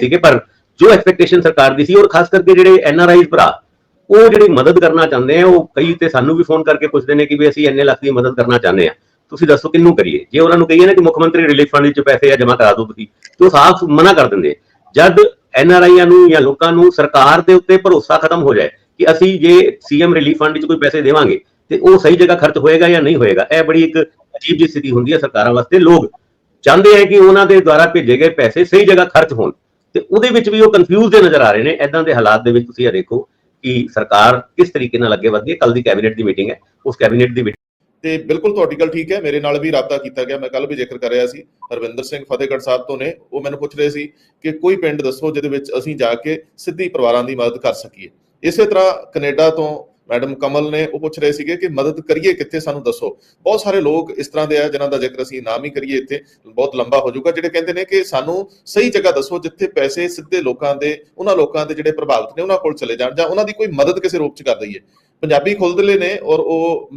ਸੀਗੇ, ਪਰ ਜੋ ਐਕਸਪੈਕਟੇਸ਼ਨ ਸਰਕਾਰ ਦੀ ਸੀ, ਔਰ ਖਾਸ ਕਰਕੇ ਜਿਹੜੇ ਐਨ ਆਰ ਆਈ ਭਰਾ, ਉਹ ਜਿਹੜੀ ਮਦਦ ਕਰਨਾ ਚਾਹੁੰਦੇ ਆ, ਉਹ ਕਈ ਤੇ ਸਾਨੂੰ ਵੀ ਫੋਨ ਕਰਕੇ ਪੁੱਛਦੇ ਨੇ ਕਿ ਵੀ ਅਸੀਂ ਇੰਨੇ ਲੱਖ ਦੀ ਮਦਦ ਕਰਨਾ ਚਾਹੁੰਦੇ ਆ। ਤੁਸੀਂ ਦੱਸੋ ਕਿੰਨੂੰ ਕਰੀਏ? ਜੇ ਉਹਨਾਂ ਨੂੰ ਕਹੀਏ ਨਾ ਕਿ ਮੁੱਖ ਮੰਤਰੀ ਰਿਲੀਫ ਫੰਡ ਵਿੱਚ ਪੈਸੇ ਆ, ਜਮ੍ਹਾਂ ਕਰਾ ਦਿਓ ਤੁਸੀਂ, ਤੇ ਉਹ ਸਾਫ਼ ਮਨਾ ਕਰ ਦਿੰਦੇ ਜਦ ਐਨ ਆਰ ਆਈਆਂ ਨੂੰ ਜਾਂ ਲੋਕਾਂ ਨੂੰ ਸਰਕਾਰ ਦੇ ਉੱਤੇ ਭਰੋਸਾ ਖਤਮ ਹੋ ਜਾਏ ਕਿ ਅਸੀਂ ਜੇ ਸੀਐਮ ਰਿਲੀਫ ਫੰਡ ਵਿੱਚ ਕੋਈ ਪੈਸੇ ਦੇਵਾਂਗੇ, ਤੇ ਉਹ ਸਹੀ ਜਗ੍ਹਾ ਖਰਚ ਹੋਏਗਾ ਜਾਂ ਨਹੀਂ ਹੋਏਗਾ, ਇਹ ਬੜੀ ਇੱਕ ਅਜੀਬ ਜਿਹੀ ਸਥਿਤੀ ਹੁੰਦੀ ਹੈ ਸਰਕਾਰਾਂ ਵਾਸਤੇ। ਲੋਕ ਚਾਹੁੰਦੇ ਆ ਕਿ ਉਹਨਾਂ ਦੇ ਦੁਆਰਾ ਭੇਜੇ ਗਏ ਪੈਸੇ ਸਹੀ ਜਗ੍ਹਾ ਖਰਚ ਹੋਣ। ਤੇ ਉਹਦੇ ਵਿੱਚ ਵੀ ਉਹ ਕਨਫਿਊਜ਼ ਦੇ ਨਜ਼ਰ ਆ ਰਹੇ ਨੇ। ਐਦਾਂ ਦੇ ਹਾਲਾਤ ਦੇ ਵਿੱਚ ਤੁਸੀਂ ਇਹ ਦੇਖੋ ਕਿ ਸਰਕਾਰ ਕਿਸ ਤਰੀਕੇ ਨਾਲ ਅੱਗੇ ਵਧਦੀ ਹੈ। ਕੱਲ ਦੀ ਕੈਬਨਿਟ ਦੀ ਮੀਟਿੰਗ ਹੈ। ਉਸ ਕੈਬਨਿਟ ਦੀ ਤੇ ਬਿਲਕੁਲ ਤੁਹਾਡੀ ਗੱਲ ਠੀਕ ਹੈ। ਮੇਰੇ ਨਾਲ ਵੀ ਰਾਬਤਾ ਕੀਤਾ ਗਿਆ। ਮੈਂ ਕੱਲ ਵੀ ਜ਼ਿਕਰ ਕਰ ਰਿਹਾ ਸੀ। ਹਰਵਿੰਦਰ ਸਿੰਘ ਫਤਿਹਗੜ੍ਹ ਸਾਹਿਬ ਤੋਂ ਨੇ। ਉਹ ਮੈਨੂੰ ਪੁੱਛ ਰਹੇ ਸੀ ਕਿ ਕੋਈ ਪਿੰਡ ਦੱਸੋ ਜਿਹਦੇ ਵਿੱਚ ਅਸੀਂ ਜਾ ਕੇ ਸਿੱਧੀ ਪਰਿਵਾਰਾਂ ਦੀ ਮਦਦ ਕਰ ਸਕੀਏ। ਇਸੇ ਤਰ੍ਹਾਂ ਕੈਨੇਡਾ ਤੋਂ ਮੈਡਮ ਕਮਲ ਨੇ ਉਹ ਪੁੱਛ ਰਹੇ ਸੀਗੇ ਕਿ ਮਦਦ ਕਰੀਏ ਕਿੱਥੇ ਸਾਨੂੰ ਦੱਸੋ। ਬਹੁਤ ਸਾਰੇ ਲੋਕ ਇਸ ਤਰ੍ਹਾਂ ਦੇ ਆ ਜਿਨ੍ਹਾਂ ਦਾ ਜ਼ਿਕਰ ਅਸੀਂ ਨਾਮ ਹੀ ਕਰੀਏ ਇੱਥੇ। ਬਹੁਤ ਲੰਬਾ ਹੋ ਜਾਊਗਾ। ਜਿਹੜੇ ਕਹਿੰਦੇ ਨੇ ਕਿ ਸਾਨੂੰ ਸਹੀ ਜਗ੍ਹਾ ਦੱਸੋ ਜਿੱਥੇ ਪੈਸੇ ਸਿੱਧੇ ਲੋਕਾਂ ਦੇ, ਉਹਨਾਂ ਲੋਕਾਂ ਦੇ ਜਿਹੜੇ ਪ੍ਰਭਾਵਿਤ ਨੇ, ਉਹਨਾਂ ਕੋਲ ਚਲੇ ਜਾਣ ਜਾਂ ਉਹਨਾਂ ਦੀ ਕੋਈ ਮਦਦ ਕਿਸੇ ਰੂਪ ਚ ਕਰ ਦਈਏ। ਪੰਜਾਬੀ ਖੁੱਲਦਲੇ ਨੇ ਔਰ ਉਹ